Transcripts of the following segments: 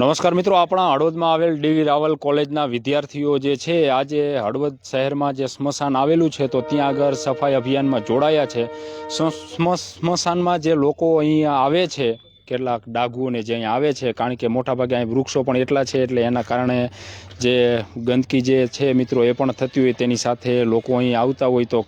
નમસ્કાર મિત્રો, આપણા હળવદમાં આવેલ ડી રાવલ કોલેજના વિદ્યાર્થીઓ જે છે, આજે હળવદ શહેરમાં જે સ્મશાન આવેલું છે, તો ત્યાં આગળ સફાઈ અભિયાનમાં જોડાયા છે. સ્મ- સ્મ- સ્મશાનમાં જે લોકો અહીંયા આવે છે કેટલાક ડાઘુઓને જે અહીંયા આવે છે, કારણ કે મોટાભાગે અહીં વૃક્ષો પણ એટલા છે, એટલે એના કારણે જે ગંદકી જે છે મિત્રો, એ પણ થતી હોય, તેની સાથે લોકો અહીં આવતા હોય તો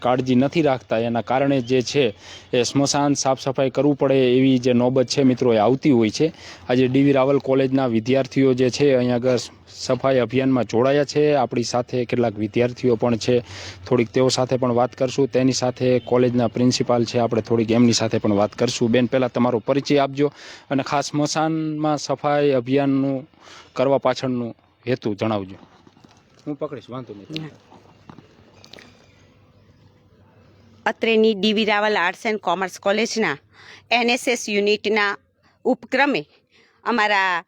કાળજી નથી રાખતા. એના કારણે જે છે, એ સ્મશાન સાફ સફાઈ કરવું પડે એવી જે નોબત છે મિત્રો, એ આવતી હોય છે. આજે ડીવી રાવલ કોલેજના વિદ્યાર્થીઓ જે છે અહીંયા આગળ સફાઈ અભિયાનમાં જોડાયા છે. આપણી સાથે કેટલાક વિદ્યાર્થીઓ પણ છે. થોડીક તેઓ સાથે પણ વાત કરશું. તેની સાથે કોલેજના પ્રિન્સિપાલ છે. આપણે થોડીક એમની સાથે પણ વાત કરશું. બેન, પહેલાં તમારો પરિચય આપજો અને ખાસ સ્મશાનમાં સફાઈ અભિયાનનું કરવા પાછળનું હેતુ જણાવજો. હું પકડીશ, વાંધો નહીં. અત્રેની DV Raval arts and commerce કોલેજના એનએસએસ યુનિટના ઉપક્રમે અમારા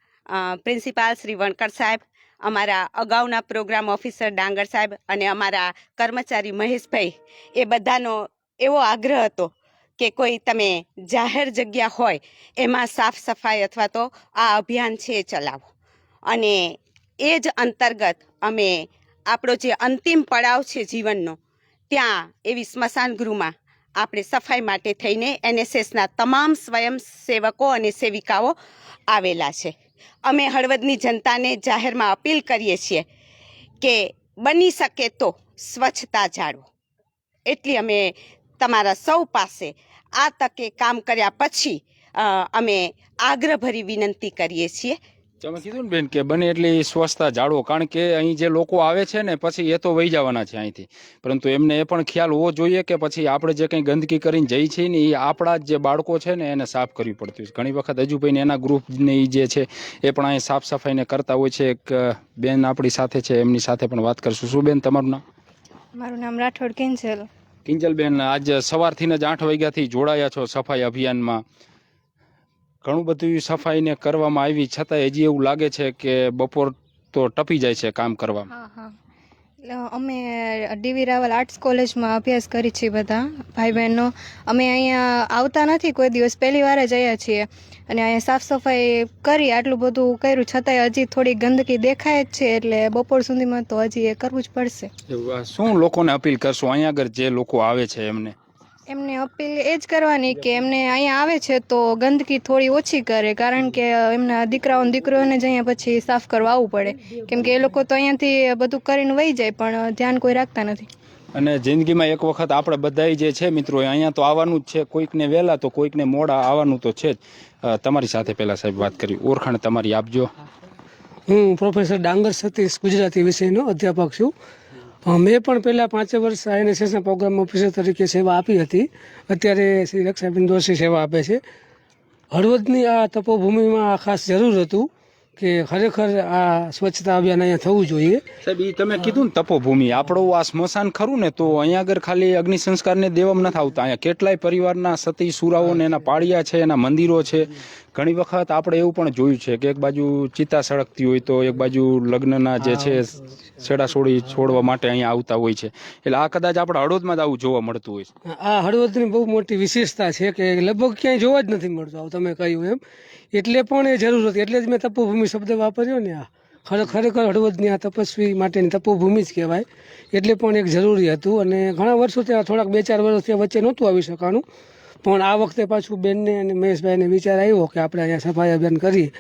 પ્રિન્સિપાલ શ્રી વણકર સાહેબ, અમારા અગાઉના પ્રોગ્રામ ઓફિસર ડાંગર સાહેબ અને અમારા કર્મચારી મહેશભાઈ, એ બધાનો એવો આગ્રહ હતો કે કોઈ તમે જાહેર જગ્યા હોય, એમાં સાફ સફાઈ અથવા તો આ અભિયાન છે એ ચલાવો. અને એ જ અંતર્ગત અમે આપણો જે અંતિમ પડાવ છે જીવનનો, ત્યાં એવી સ્મશાન ગૃહમાં આપણે સફાઈ માટે થઈને એનએસએસના તમામ સ્વયંસેવકો અને સેવિકાઓ આવેલા છે. અમે હળવદની જનતાને જાહેરમાં અપીલ કરીએ છીએ કે બની શકે તો સ્વચ્છતા જાળવો. એટલી અમે તમારા સૌ પાસે આ તકે કામ કર્યા પછી અમે આગ્રહભરી વિનંતી કરીએ છીએ. તમે કીધું ને બેન કે બને એટલી સ્વચ્છતા જાળવો કારણ કે અહીં જે લોકો આવે છે ને પછી એ તો વહી જવાના છે અહીંથી. પરંતુ એમને એ પણ ખ્યાલ હોવો જોઈએ કે પછી આપણે જે કંઈ ગંદકી કરીને જઈ છીએ ને એ આપણા જ બાળકો છે ને એને સાફ કરવી પડતી હોય છે. ઘણી વખત હજુભાઈને એના ગ્રુપને જે છે એ પણ અહીં સાફ સફાઈને કરતા હોય છે. એક બેન આપણી સાથે છે એમની સાથે પણ વાત કરશું. શું બેન તમારું નામ? મારું નામ રાઠોડ કિંજલ. કિંજલબેન આજ સવારથી જ આઠ વાગ્યાથી જોડાયા છો સફાઈ અભિયાનમાં. ઘણું બધું સફાઈને કરવામાં આવી છતાંય હજી એવું લાગે છે કે બપોર તો ટપી જાય છે કામ કરવામાં. હા હા. એટલે અમે ડીવી રાવલ આર્ટ્સ કોલેજમાં અભ્યાસ કરી છીએ બધા ભાઈ બહેનો અમે અહીંયા આવતા નથી કોઈ દિવસ પહેલી વાર જ આવ્યા છીએ. અને અહીંયા સાફ સફાઈ કરી આટલું બધું કર્યું છતાંય હજી થોડી ગંદકી દેખાય જ છે એટલે બપોર સુધીમાં તો હજી એ કરવું જ પડશે. શું લોકોને અપીલ કરશો? અહીંયા આગળ જે લોકો આવે છે એમને. એમને અપીલ એ જ કરવાની કે એમને અહીંયા આવે છે તો ગંદકી થોડી ઓછી કરે કારણ કે એમના દીકરાઓ અને દીકરીઓને જ અહીંયા પછી સાફ કરવા આવવું પડે. કેમ કે એ લોકો તો અહીંયાથી બધું કરીને વહી જાય પણ ધ્યાન કોઈ રાખતા નથી. અને જિંદગીમાં એક વખત આપણે બધાય જે છે મિત્રો અહીંયા તો આવવાનું જ છે. કોઈકને વહેલા તો કોઈકને મોડા આવવાનું તો છે જ. તમારી સાથે પહેલાં સાહેબ વાત કરી. ઓળખાણ તમારી આપજો. હું પ્રોફેસર ડાંગર સતીશ ગુજરાતી વિષયનો અધ્યાપક છું. મેં પણ પહેલાં પાંચે વર્ષ આઈએનએસએસના પ્રોગ્રામ ઓફિસર તરીકે સેવા આપી હતી. અત્યારે શ્રી રક્ષાબેન દોશી સેવા આપે છે. હળવદની આ તપોભૂમિમાં આ ખાસ જરૂર હતું કે ખરેખર આ સ્વચ્છતા અભિયાન અહીંયા થવું જોઈએ. સાહેબ એ તમે કીધું ને તપોભૂમિ, આપણું આ સ્મશાન ખરું ને તો અહીંયા આગળ ખાલી અગ્નિ સંસ્કારને દેવામાં નથી આવતા. અહીંયા કેટલાય પરિવારના સતી, સુરાઓ ને એના પાળિયા છે, એના મંદિરો છે. ઘણી વખત આપણે એવું પણ જોયું છે કે એક બાજુ ચિતા સળગતી હોય તો એક બાજુ લગ્નના જે છે છેડાછોડી છોડવા માટે અહીંયા આવતા હોય છે. એટલે આ કદાચ આપણે હળવદમાં જ આવું જોવા મળતું હોય છે. આ હળવદની બહુ મોટી વિશેષતા છે કે લગભગ ક્યાંય જોવા જ નથી મળતું આવું તમે કહ્યું એમ. એટલે પણ એ જરૂર હતી. એટલે જ મેં તપોભૂમિ શબ્દ વાપર્યો ને આ. ખરે ખરેખર હળવદની આ તપસ્વી માટેની તપોભૂમિ જ કહેવાય. એટલે પણ એક જરૂરી હતું અને ઘણા વર્ષો ત્યાં થોડાક બે ચાર વર્ષ ત્યાં વચ્ચે નહોતું આવી શકાનું પણ આ વખતે પાછું બેનને અને મહેશભાઈને વિચાર આવ્યો કે આપણે અહીંયા સફાઈ અભિયાન કરીએ.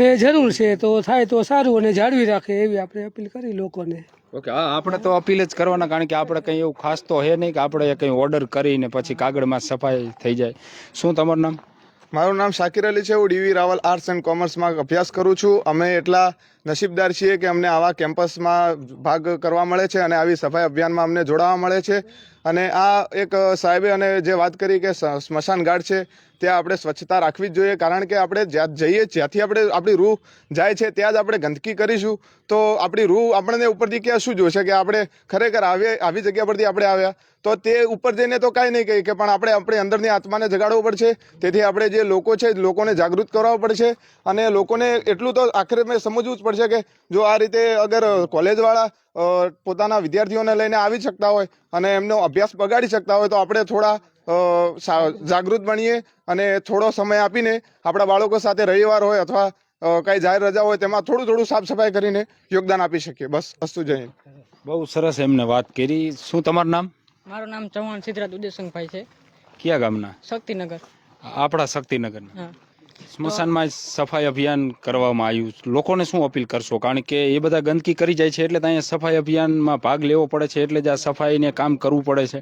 ને જરૂર છે તો થાય તો સારું અને જાળવી રાખે એવી આપણે અપીલ કરી લોકોને. ઓકે હા આપણે તો અપીલ જ કરવાના કારણ કે આપણે કંઈ એવું ખાસ તો હે નહીં કે આપણે કંઈ ઓર્ડર કરીને પછી કાગળમાં સફાઈ થઈ જાય. શું તમારું નામ? મારું નામ શાકિર અલી છે, હું ડીવી રાવલ આર્ટ્સ એન્ડ કોમર્સમાં અભ્યાસ કરું છું. અમે એટલા નસીબદાર છીએ કે અમને આવા કેમ્પસમાં ભાગ કરવા મળે છે અને આવી સફાઈ અભિયાનમાં અમને જોડાવા મળે છે. અને આ એક સાહેબે અને જે વાત કરી કે સ્મશાન ઘાટ છે ત્યાં આપણે સ્વચ્છતા રાખવી જ જોઈએ. કારણ કે આપણે જ્યાં જઈએ, જ્યાંથી આપણે આપણી રૂહ જાય છે, ત્યાં જ આપણે ગંદકી કરીશું. તો આપણી રૂહ આપણને ઉપરથી ક્યાં શું જોશે કે આપણે ખરેખર આવી આવી જગ્યા પરથી આપણે આવ્યા? તો તે ઉપર જઈને તો કાંઈ નહીં કહી કે પણ આપણે આપણી અંદરની આત્માને જગાડવું પડશે. તેથી આપણે જે લોકો છે, લોકોને જાગૃત કરવા પડશે. અને લોકોને એટલું તો આખરે મેં સમજવું જ પડશે કે જો આ રીતે અગર કોલેજવાળા પોતાના વિદ્યાર્થીઓને લઈને આવી શકતા હોય અને એમનો અભ્યાસ બગાડી શકતા હોય તો આપણે થોડા જાગૃત બનીએ અને થોડો સમય આપીને આપણા બાળકો સાથે રવિવાર હોય અથવા કઈ જાહેર રજા હોય તેમાં થોડું થોડું સાફ સફાઈ કરીને યોગદાન આપી શકીએ. બસ અસ્તુ જય બહુ સરસ એમને વાત કરી. શું તમારું નામ? મારું નામ ચૌહાણ સિદ્ધરાજ ઉદયસંગભાઈ છે. કયા ગામના? શક્તિનગર. આપણા શક્તિનગરના. હા. સ્મશાનમાં સફાઈ અભિયાન કરવામાં આવ્યું. લોકોને શું અપીલ કરશો? કારણ કે એ બધા ગંદકી કરી જાય છે એટલે અહીંયા સફાઈ અભિયાનમાં ભાગ લેવો પડે છે એટલે જ આ સફાઈને કામ કરવું પડે છે.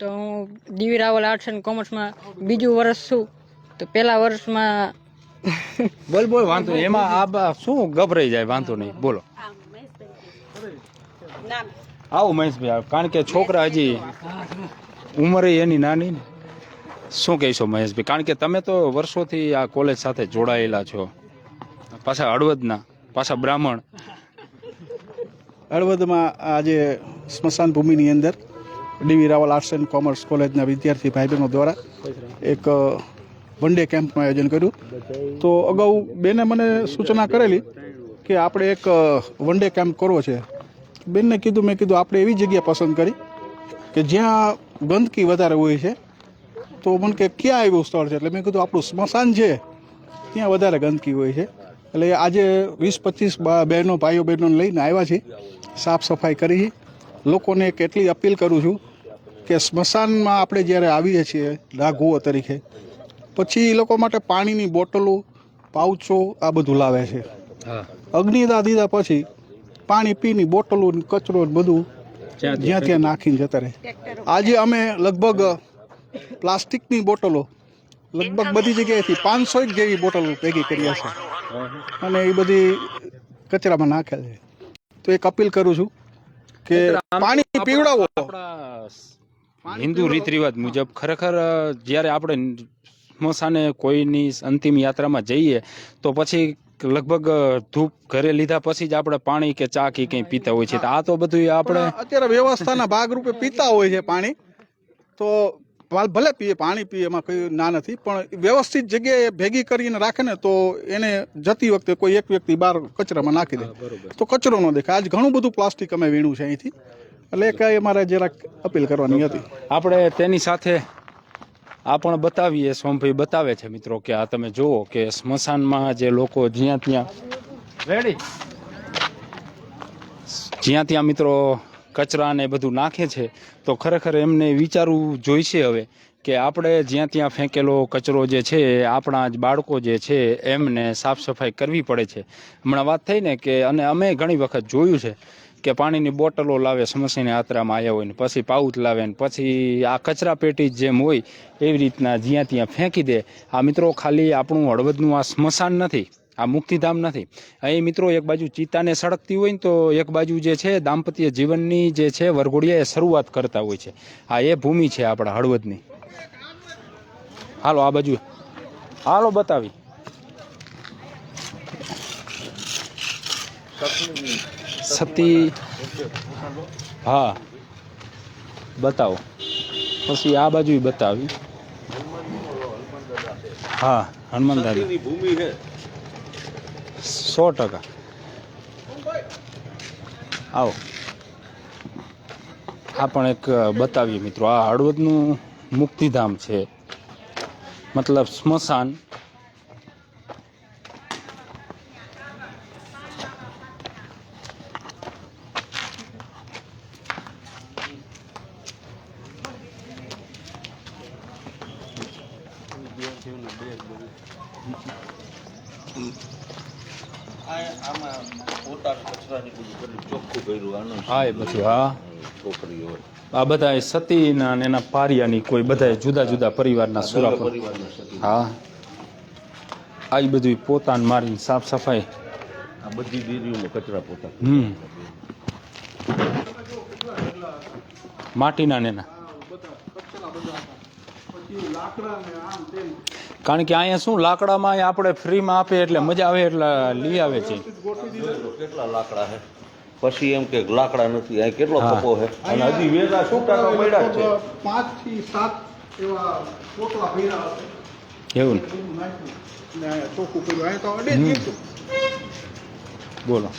તો હું ડીવી રાવલ આર્ટ્સ એન્ડ કોમર્સમાં બીજું વર્ષ છું. તો પહેલા વર્ષમાં બોલ બોલ વાંધો નહીં. એમાં આ બા- શું ગભરાઈ જાય? વાંધો નહીં. બોલો. આવો મહેશભાઈ કારણ કે છોકરા હજી ઉંમરે એની નાની ને. શું કહેશો મહેશભાઈ? કારણ કે તમે તો વર્ષોથી આ કોલેજ સાથે જોડાયેલા છો. પાછા હળવદના, પાછા બ્રાહ્મણ. હળવદમાં આજે સ્મશાન ભૂમિની અંદર DV Raval arts and commerce કોલેજના વિદ્યાર્થી ભાઈ બહેનો દ્વારા એક વન ડે કેમ્પનું આયોજન કર્યું. તો અગાઉ બેને મને સૂચના કરેલી કે આપણે એક વન ડે કેમ્પ કરવો છે. બેનને કીધું, મેં કીધું, આપણે એવી જગ્યા પસંદ કરી કે જ્યાં ગંદકી વધારે હોય છે તો મને કે ક્યાં આવ્યું સ્થળ છે? એટલે મેં કીધું આપણું સ્મશાન છે. ત્યાં વધારે ગંદકી હોય છે. એટલે આજે વીસ પચીસ બહેનો ભાઈઓ બહેનોને લઈને આવ્યા છે સાફ સફાઈ કરી લોકોને કેટલી અપીલ કરું છું કે સ્મશાનમાં આપણે જ્યારે આવીએ છીએ રાઘુઓ તરીકે પછી એ લોકો માટે પાણીની બોટલો પાઉચો આ બધું લાવે છે. અગ્નિદા દીધા પછી પાણી પીની બોટલો કચરો બધું જ્યાં ત્યાં નાખીને જતા રહે. આજે અમે લગભગ પ્લાસ્ટિકની બોટલો લગભગ બધી જગ્યાએથી પાંચસો એક જેવી બોટલો ભેગી કરી હશે. અને એ બધી કચરામાં નાખેલ છે. તો એક અપીલ કરું છું કે પાણી પીવડાવો. હિન્દુ રીત રિવાજ મુજબ ખરેખર જ્યારે આપણે સ્મશાને કોઈની અંતિમ યાત્રામાં જઈએ તો પછી લગભગ ધૂપ ઘરે લીધા પછી જ આપણે પાણી કે ચા કે કંઈ પીતા હોય છે. આ તો બધું આપણે અત્યારે વ્યવસ્થાના ભાગરૂપે પીતા હોય છે પાણી. તો ભલે પીએ પાણી પીએ એમાં કંઈ ના નથી પણ વ્યવસ્થિત જગ્યાએ ભેગી કરીને રાખે ને તો એને જતી વખતે કોઈ એક વ્યક્તિ બહાર કચરામાં નાખી દે. તો કચરો ન દેખાય. આજ ઘણું બધું પ્લાસ્ટિક અમે વીણું છે અહીંથી. એટલે કાંઈ અમારે જરાક અપીલ કરવાની હતી. આપણે તેની સાથે આ પણ બતાવીએ સોમભાઈ બતાવે છે મિત્રો કે આ તમે જુઓ કે સ્મશાનમાં જે લોકો જ્યાં ત્યાં રેડી જ્યાં ત્યાં મિત્રો કચરા ને બધું નાખે છે, તો ખરેખર એમને વિચારવું જોઈશે હવે કે આપણે જ્યાં ત્યાં ફેંકેલો કચરો જે છે, આપણા જ બાળકો જે છે, એમને સાફ સફાઈ કરવી પડે છે. હમણાં વાત થઈ ને કે, અને અમે ઘણી વખત જોયું છે કે પાણીની બોટલો લાવે સમસ્યાની આત્રામાં આવ્યા હોય ને પછી પાઉચ લાવે ને પછી આ કચરા પેટી જેમ હોય એવી રીતના જ્યાં ત્યાં ફેંકી દે. આ મિત્રો ખાલી આપણું હળવદનું આ સ્મશાન નથી. આ મુક્તિધામ નથી. અહીં મિત્રો એક બાજુ ચિત્તાને સળગતી હોય ને તો એક બાજુ જે છે, દાંપત્ય જીવનની જે છે વરઘોડિયા એ શરૂઆત કરતા હોય છે. આ એ ભૂમિ છે આપણા હળવદની. હાલો, આ બાજુ. હાલો, બતાવી. સતી. હા. બતાવો. પછી આ બાજુ બતાવી. હા, હનુમાન દાદા. સો ટકા. આવો. આ પણ એક બતાવીએ મિત્રો. આ હળવદનું મુક્તિધામ છે. મતલબ સ્મશાન. આમાં પોતાના કચરાની બધું કરી ચોખ્ખું કર્યું આનું હા એ પછી હા. આ બધા સતીના ને એના પારિયાની કોઈ બધા જુદા જુદા પરિવારના સુરા હા. આ બધું પોતાને મારીને સાફ સફાઈ. આ બધી ડેરીઓમાં કચરા પોતા. હમ. માટીના ને એના. કારણ કે અહીંયા શું લાકડામાં આપણે ફ્રીમાં આપે એટલે મજા આવે એટલે લઈ આવે છે. કેટલા લાકડા છે? પછી એમ કે લાકડા નથી અહીં કેટલો હા. કપો છે? અને હજી વેલા છૂટા ટાકા પડ્યા છે. પાંચથી સાત એવા પોટલા ભર્યા હશે એવું ચોખ્ખું કર્યું. અહીંયા તો અડે બોલો.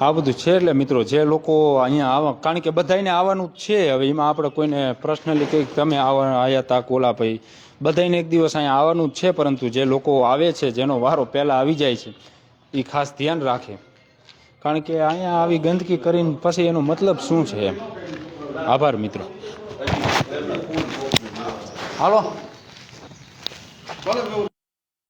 આ બધું છે એટલે મિત્રો જે લોકો અહીંયા આવા કારણ કે બધાને આવવાનું જ છે. હવે એમાં આપણે કોઈને પર્સનલી કંઈક તમે આવા આવ્યા હતા કોલા ભાઈ બધાને એક દિવસ અહીંયા આવવાનું જ છે પરંતુ જે લોકો આવે છે જેનો વારો પહેલાં આવી જાય છે એ ખાસ ધ્યાન રાખે. કારણ કે અહીંયા આવી ગંદકી કરીને પછી એનો મતલબ શું છે એમ? આભાર મિત્રો. હાલો.